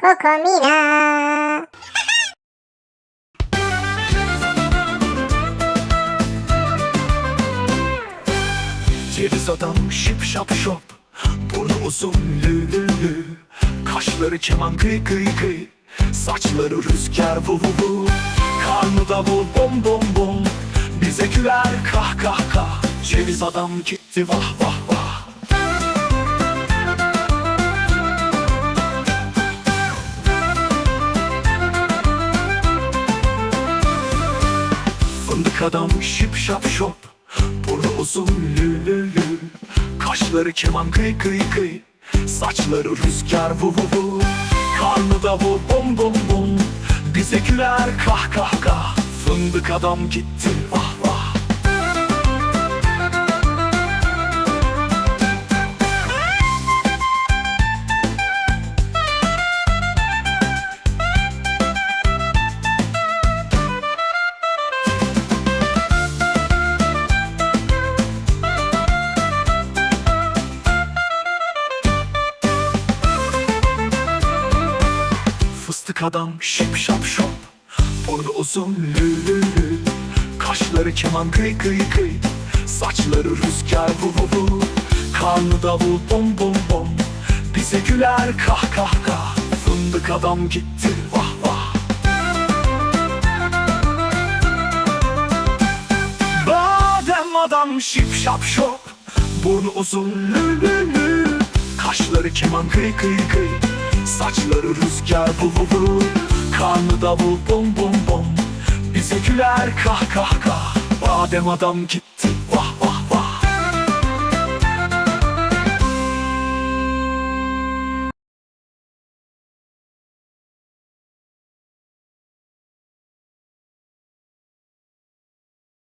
Kokomina. Ceviz adam şip şap şop. Burnu uzun lü lü lü. Kaşları keman kıy kıy kıy Saçları rüzgar vu vu vu. Karnı davul bom bom bom. Bize güler kah kah kah. Ceviz adam gitti vah vah vah Fındık adam şip şap şop. Burnu uzun lü lü lü Kaşları keman kıy kıy kıy. Saçları rüzgar vu vu vu. Karnı davul bom bom bom Bize güler kah kah kah. Fındık adam gitti vah vah Fıstık adam şip şap şop. Burnu uzun lü lü lü. Kaşları keman kıy kıy kıy. Saçları rüzgar vu vu vu. Karnı davul bom bom bom Bize güler kah kah kah. Fındık adam gitti vah vah. Badem adam şip şap şop. Burnu uzun lü lü lü. Kaşları keman kıy kıy kıy Saçları rüzgar vu vu vu Karnı davul bom bom bom Bize güler kah kah kah. Badem adam gitti